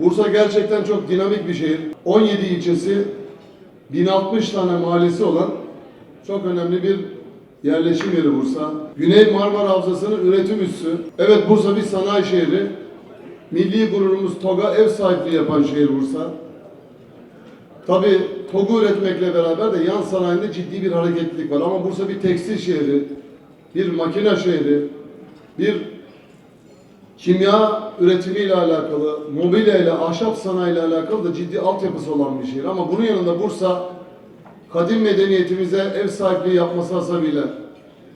Bursa gerçekten çok dinamik bir şehir. 17 ilçesi, 1060 tane mahallesi olan çok önemli bir yerleşim yeri Bursa. Güney Marmara Havzası'nın üretim üssü. Evet Bursa bir sanayi şehri. Milli gururumuz TOG'a ev sahipliği yapan şehir Bursa. Tabii TOG'u üretmekle beraber de yan sanayinde ciddi bir hareketlilik var. Ama Bursa bir tekstil şehri, bir makine şehri, bir kimya üretimiyle alakalı, mobilya ile, ahşap sanayi ile alakalı da ciddi altyapısı olan bir şehir. Ama bunun yanında Bursa, kadim medeniyetimize ev sahipliği yapması hasebiyle,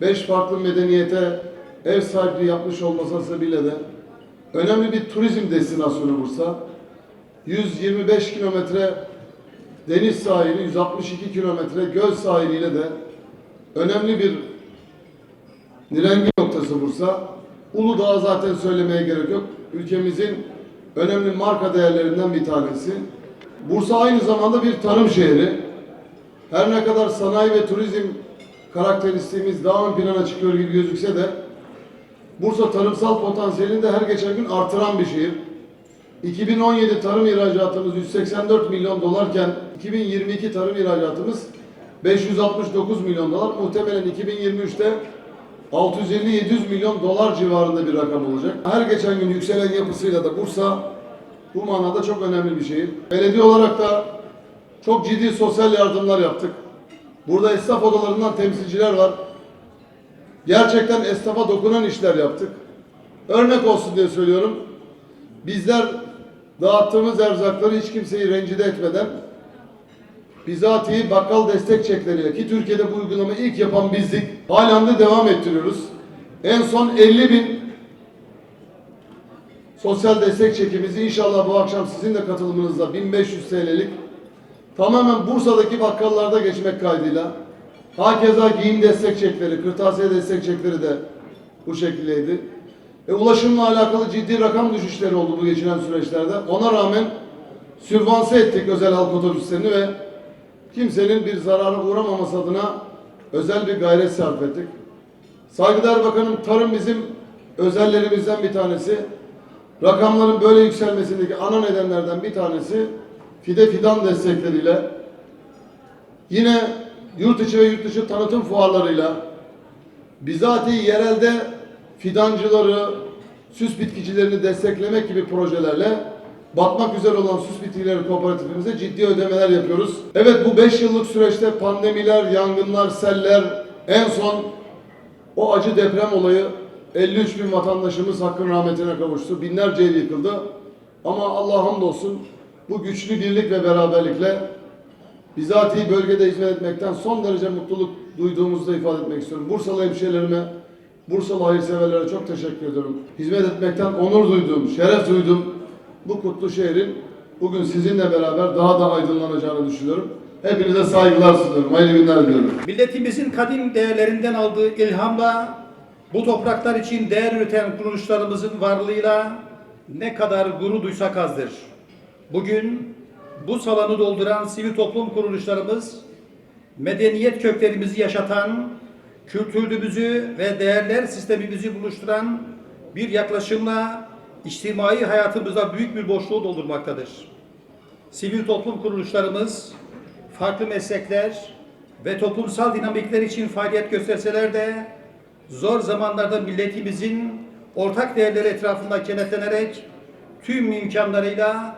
beş farklı medeniyete ev sahipliği yapmış olması hasebiyle de önemli bir turizm destinasyonu Bursa. 125 kilometre deniz sahili, 162 kilometre göl sahiliyle de önemli bir Nirengi noktası Bursa. Uludağ zaten söylemeye gerek yok. Ülkemizin önemli marka değerlerinden bir tanesi. Bursa aynı zamanda bir tarım şehri. Her ne kadar sanayi ve turizm karakteristiğimiz daha ön plana çıkıyor gibi gözükse de Bursa tarımsal potansiyelini de her geçen gün artıran bir şehir. 2017 tarım ihracatımız 184 milyon dolarken 2022 tarım ihracatımız 569 milyon dolar. Muhtemelen 2023'te 650-700 milyon dolar civarında bir rakam olacak. Her geçen gün yükselen yapısıyla da Bursa bu manada çok önemli bir şehir. Belediye olarak da çok ciddi sosyal yardımlar yaptık. Burada esnaf odalarından temsilciler var. Gerçekten esnafa dokunan işler yaptık. Örnek olsun diye söylüyorum. Bizler dağıttığımız erzakları hiç kimseyi rencide etmeden bizatihi bakkal destek çekleriyle ki Türkiye'de bu uygulamayı ilk yapan bizdik. Halen de devam ettiriyoruz. En son 50 bin sosyal destek çekimizi inşallah bu akşam sizin de katılımınızla 1500 TL'lik tamamen Bursa'daki bakkallarda geçmek kaydıyla hakeza giyim destek çekleri, kırtasiye destek çekleri de bu şekildeydi. Ve ulaşımla alakalı ciddi rakam düşüşleri oldu bu geçilen süreçlerde. Ona rağmen sübvanse ettik özel halk otobüslerini ve kimsenin bir zarara uğramaması adına özel bir gayret sarf ettik. Saygıdeğer Bakanım tarım bizim özellerimizden bir tanesi. Rakamların böyle yükselmesindeki ana nedenlerden bir tanesi fide fidan destekleriyle yine yurt içi ve yurt dışı tanıtım fuarlarıyla bizatihi yerelde fidancıları, süs bitkicilerini desteklemek gibi projelerle batmak üzere olan süs bitkileri kooperatifimize ciddi ödemeler yapıyoruz. Evet bu 5 yıllık süreçte pandemiler, yangınlar, seller, en son o acı deprem olayı 53 bin vatandaşımız hakkın rahmetine kavuştu. Binlerce ev yıkıldı. Ama Allah hamdolsun bu güçlü birlik ve beraberlikle bizatihi bölgede hizmet etmekten son derece mutluluk duyduğumuzu da ifade etmek istiyorum. Bursalı hemşehrilerime, Bursalı hayırseverlere çok teşekkür ediyorum. Hizmet etmekten onur duydum, şeref duydum. Bu kutlu şehrin bugün sizinle beraber daha da aydınlanacağını düşünüyorum. Hepinize saygılar sunuyorum. Hayırlı günler diliyorum. Milletimizin kadim değerlerinden aldığı ilhamla bu topraklar için değer üreten kuruluşlarımızın varlığıyla ne kadar gurur duysak azdır. Bugün bu salonu dolduran sivil toplum kuruluşlarımız medeniyet köklerimizi yaşatan, kültürümüzü ve değerler sistemimizi buluşturan bir yaklaşımla içtimai hayatımızda büyük bir boşluğu doldurmaktadır. Sivil toplum kuruluşlarımız farklı meslekler ve toplumsal dinamikler için faaliyet gösterseler de zor zamanlarda milletimizin ortak değerleri etrafında kenetlenerek tüm imkanlarıyla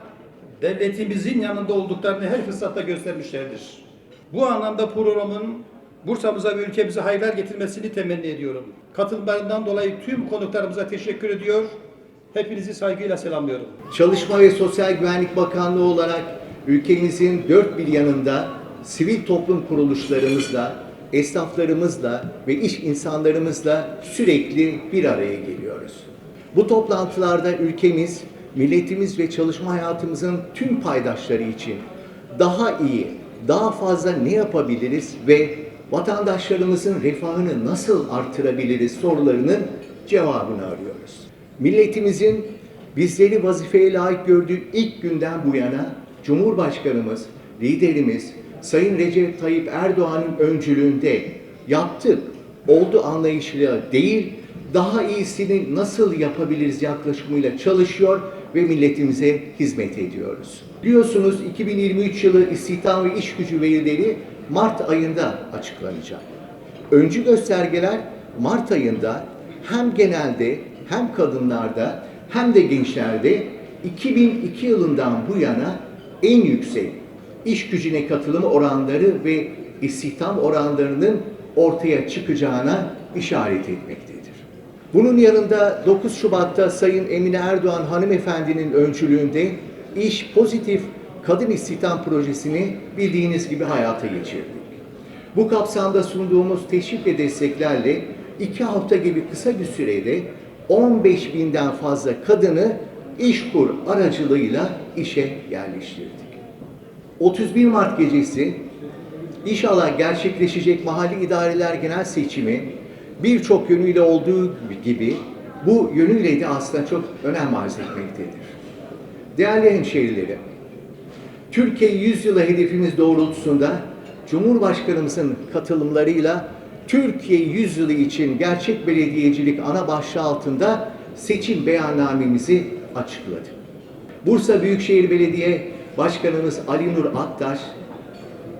devletimizin yanında olduklarını her fırsatta göstermişlerdir. Bu anlamda programın Bursa'mıza ve ülkemize hayırlar getirmesini temenni ediyorum. Katılımlarından dolayı tüm konuklarımıza teşekkür ediyor. Hepinizi saygıyla selamlıyorum. Çalışma ve Sosyal Güvenlik Bakanlığı olarak ülkemizin dört bir yanında sivil toplum kuruluşlarımızla, esnaflarımızla ve iş insanlarımızla sürekli bir araya geliyoruz. Bu toplantılarda ülkemiz, milletimiz ve çalışma hayatımızın tüm paydaşları için daha iyi, daha fazla ne yapabiliriz ve vatandaşlarımızın refahını nasıl artırabiliriz sorularının cevabını arıyoruz. Milletimizin bizleri vazifeye layık gördüğü ilk günden bu yana Cumhurbaşkanımız, liderimiz Sayın Recep Tayyip Erdoğan'ın öncülüğünde yaptık, oldu anlayışıyla değil, daha iyisini nasıl yapabiliriz yaklaşımıyla çalışıyor ve milletimize hizmet ediyoruz. Biliyorsunuz 2023 yılı istihdam ve iş gücü verileri Mart ayında açıklanacak. Öncü göstergeler Mart ayında hem genelde hem kadınlarda hem de gençlerde 2002 yılından bu yana en yüksek iş gücüne katılım oranları ve istihdam oranlarının ortaya çıkacağına işaret etmektedir. Bunun yanında 9 Şubat'ta Sayın Emine Erdoğan hanımefendinin öncülüğünde İş Pozitif Kadın İstihdam Projesi'ni bildiğiniz gibi hayata geçirdik. Bu kapsamda sunduğumuz teşvik ve desteklerle iki hafta gibi kısa bir sürede 15 binden fazla kadını İşkur aracılığıyla işe yerleştirdik. 31 Mart gecesi İnşallah gerçekleşecek mahalli idareler genel seçimi birçok yönüyle olduğu gibi bu yönüyle de aslında çok önem arz etmektedir. Değerli hemşehrilerim, Türkiye 100 yılı hedefimiz doğrultusunda Cumhurbaşkanımızın katılımlarıyla Türkiye 100 yılı için gerçek belediyecilik ana başlığı altında seçim beyannamemizi açıkladı. Bursa Büyükşehir Belediye Başkanımız Ali Nur Aktaş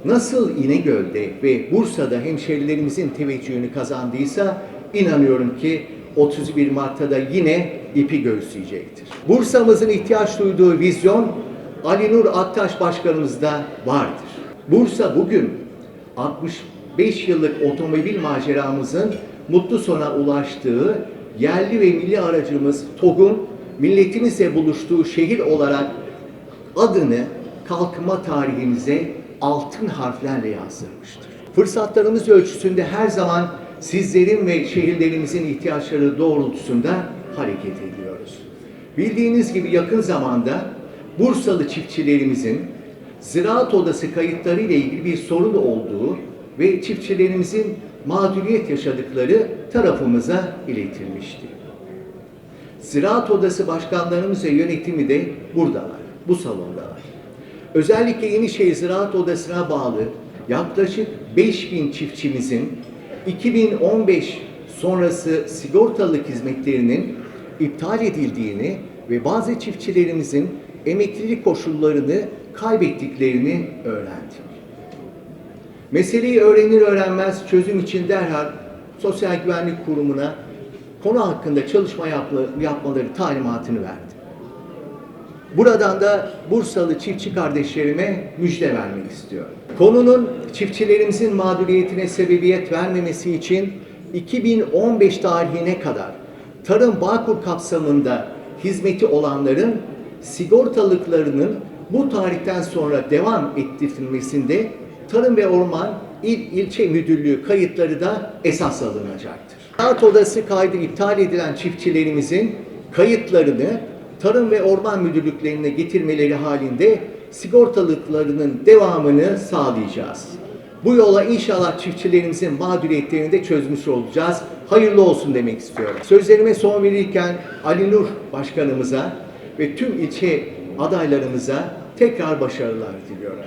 nasıl İnegöl'de ve Bursa'da hemşerilerimizin teveccühünü kazandıysa inanıyorum ki 31 Mart'ta da yine ipi göğüsleyecektir. Bursa'mızın ihtiyaç duyduğu vizyon Ali Nur Aktaş Başkanımızda vardır. Bursa bugün 65 yıllık otomobil maceramızın mutlu sona ulaştığı yerli ve milli aracımız TOG'un milletimizle buluştuğu şehir olarak adını kalkınma tarihimize altın harflerle yazdırmıştır. Fırsatlarımız ölçüsünde her zaman sizlerin ve şehirlerimizin ihtiyaçları doğrultusunda hareket ediyoruz. Bildiğiniz gibi yakın zamanda Bursalı çiftçilerimizin Ziraat Odası kayıtları ile ilgili bir sorun olduğu ve çiftçilerimizin mağduriyet yaşadıkları tarafımıza iletilmişti. Ziraat Odası başkanlarımız ve yönetimi de buradalar, bu salondalar. Özellikle Yenişehir Ziraat Odası'na bağlı yaklaşık 5000 çiftçimizin 2015 sonrası sigortalık hizmetlerinin iptal edildiğini ve bazı çiftçilerimizin emeklilik koşullarını kaybettiklerini öğrendik. Meseleyi öğrenir öğrenmez çözüm için derhal Sosyal Güvenlik Kurumu'na konu hakkında çalışma yapma- yapmaları talimatını verdi. Buradan da Bursalı çiftçi kardeşlerime müjde vermek istiyorum. Konunun çiftçilerimizin mağduriyetine sebebiyet vermemesi için 2015 tarihine kadar Tarım Bağkur kapsamında hizmeti olanların sigortalıklarının bu tarihten sonra devam ettirilmesinde Tarım ve Orman İl İlçe Müdürlüğü kayıtları da esas alınacaktır. Ziraat Odası kaydı iptal edilen çiftçilerimizin kayıtlarını Tarım ve Orman Müdürlüklerine getirmeleri halinde sigortalıklarının devamını sağlayacağız. Bu yola inşallah çiftçilerimizin mağduriyetlerini de çözmüş olacağız. Hayırlı olsun demek istiyorum. Sözlerime son verirken Ali Nur Başkanımıza ve tüm ilçe adaylarımıza tekrar başarılar diliyorum.